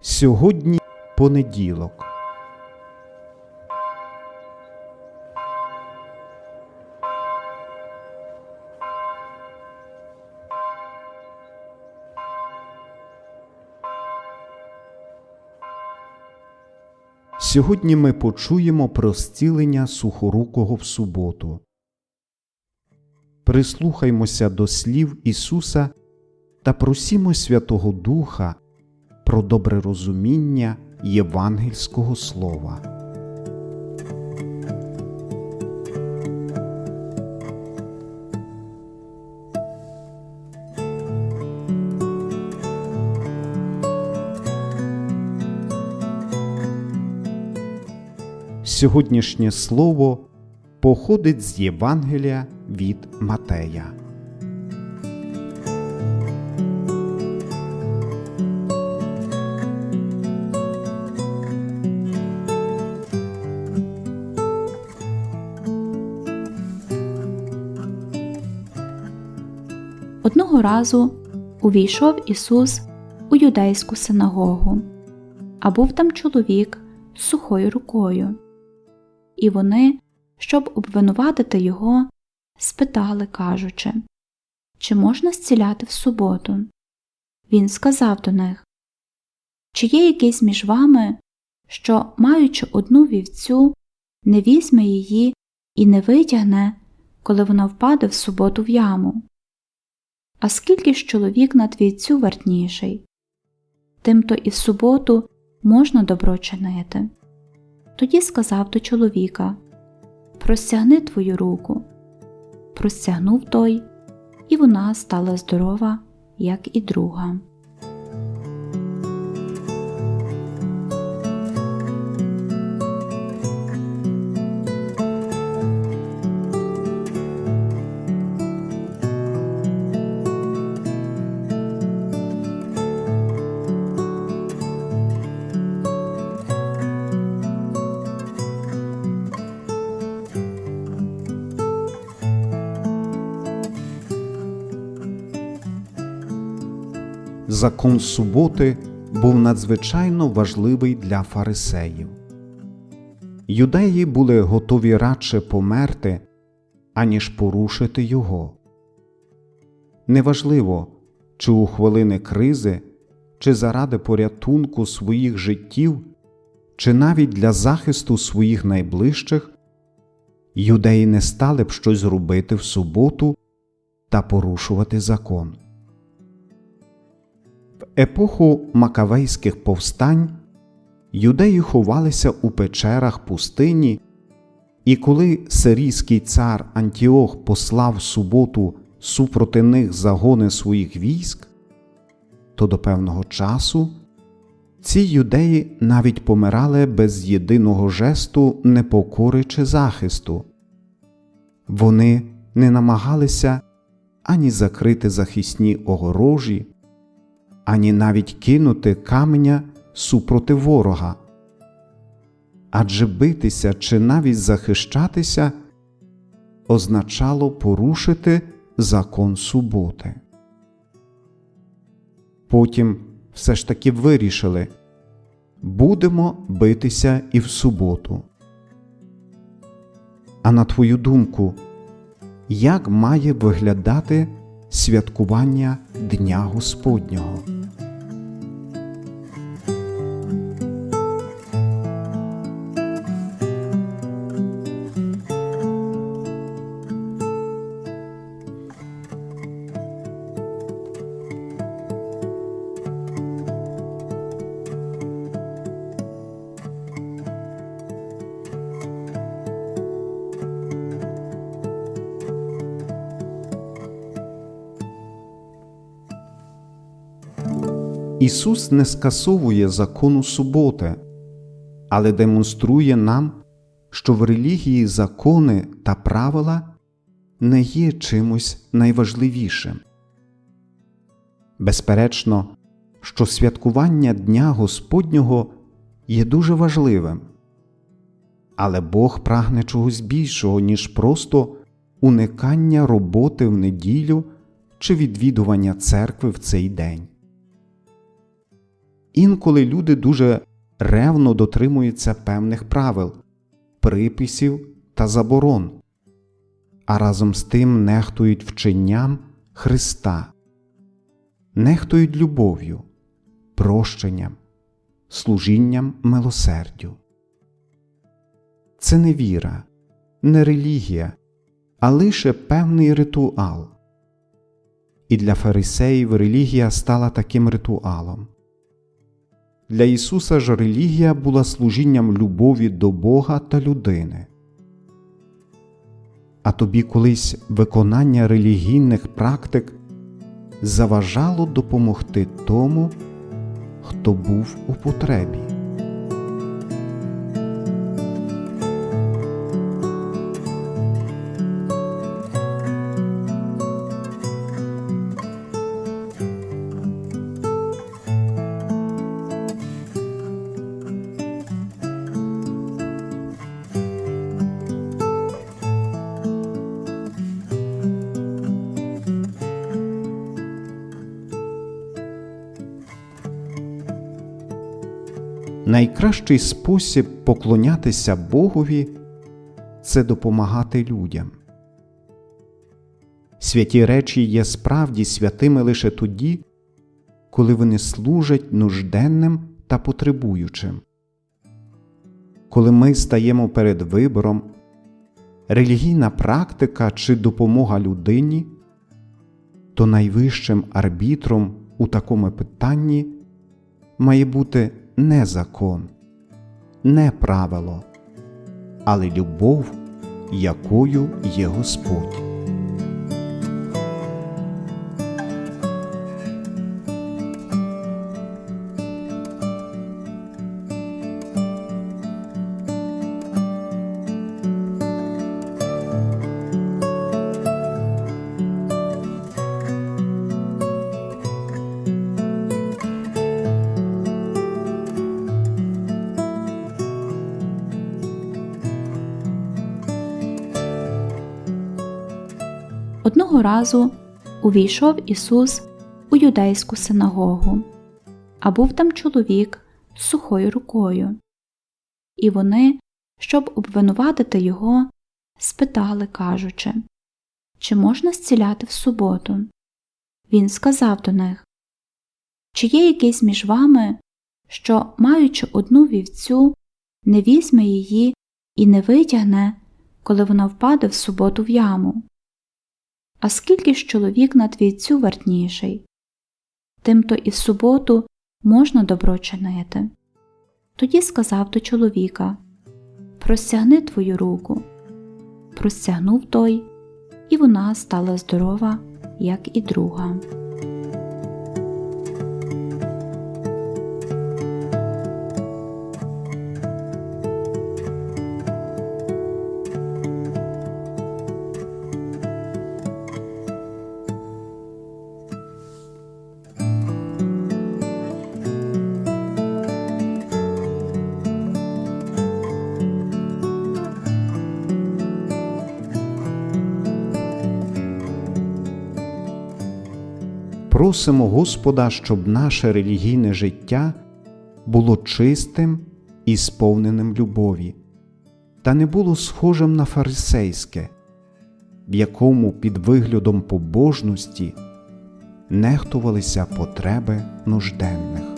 Сьогодні понеділок. Сьогодні ми почуємо про зцілення сухорукого в суботу. Прислухаймося до слів Ісуса та просімо Святого Духа про добре розуміння євангельського слова. Сьогоднішнє слово походить з Євангелія від Матея. Одного разу увійшов Ісус у юдейську синагогу, а був там чоловік з сухою рукою. І вони, щоб обвинуватити його, спитали, кажучи, чи можна зціляти в суботу? Він сказав до них Чи є якийсь між вами, що, маючи одну вівцю, не візьме її і не витягне, коли вона впаде в суботу в яму? А скільки ж чоловік на твійцю вартніший? Тимто і в суботу можна добро чинити. Тоді сказав до чоловіка Простягни твою руку. Простягнув той, і вона стала здорова, як і друга. Закон суботи був надзвичайно важливий для фарисеїв. Юдеї були готові радше померти, аніж порушити його. Неважливо, чи у хвилини кризи, чи заради порятунку своїх життів, чи навіть для захисту своїх найближчих, юдеї не стали б щось робити в суботу та порушувати закон. Епоху макавейських повстань юдеї ховалися у печерах пустині, і коли сирійський цар Антіох послав суботу супроти них загони своїх військ, то до певного часу ці юдеї навіть помирали без єдиного жесту непокори чи захисту. Вони не намагалися ані закрити захисні огорожі, ані навіть кинути каменя супроти ворога. Адже битися чи навіть захищатися означало порушити закон суботи. Потім все ж таки вирішили будемо битися і в суботу. А на твою думку, як має виглядати святкування Дня Господнього? Ісус не скасовує закону суботи, але демонструє нам, що в релігії закони та правила не є чимось найважливішим. Безперечно, що святкування Дня Господнього є дуже важливим, але Бог прагне чогось більшого, ніж просто уникання роботи в неділю чи відвідування церкви в цей день. Інколи люди дуже ревно дотримуються певних правил, приписів та заборон, а разом з тим нехтують вченням Христа, нехтують любов'ю, прощенням, служінням милосердю. Це не віра, не релігія, а лише певний ритуал. І для фарисеїв релігія стала таким ритуалом. Для Ісуса ж релігія була служінням любові до Бога та людини. А тобі колись виконання релігійних практик заважало допомогти тому, хто був у потребі. Найкращий спосіб поклонятися Богові це допомагати людям. Святі речі є справді святими лише тоді, коли вони служать нужденним та потребуючим. Коли ми стаємо перед вибором, релігійна практика чи допомога людині, то найвищим арбітром у такому питанні має бути не закон, не правило, але любов, якою є Господь. Одного разу увійшов Ісус у юдейську синагогу, а був там чоловік з сухою рукою. І вони, щоб обвинуватити його, спитали, кажучи, чи можна зціляти в суботу? Він сказав до них, чи є якийсь між вами, що, маючи одну вівцю, не візьме її і не витягне, коли вона впаде в суботу в яму? А скільки ж чоловік на твійцю вартніший? Тимто і в суботу можна добро чинити. Тоді сказав до чоловіка Простягни твою руку. Простягнув той, і вона стала здорова, як і друга. Просимо Господа, щоб наше релігійне життя було чистим і сповненим любові, та не було схожим на фарисейське, в якому під виглядом побожності нехтувалися потреби нужденних.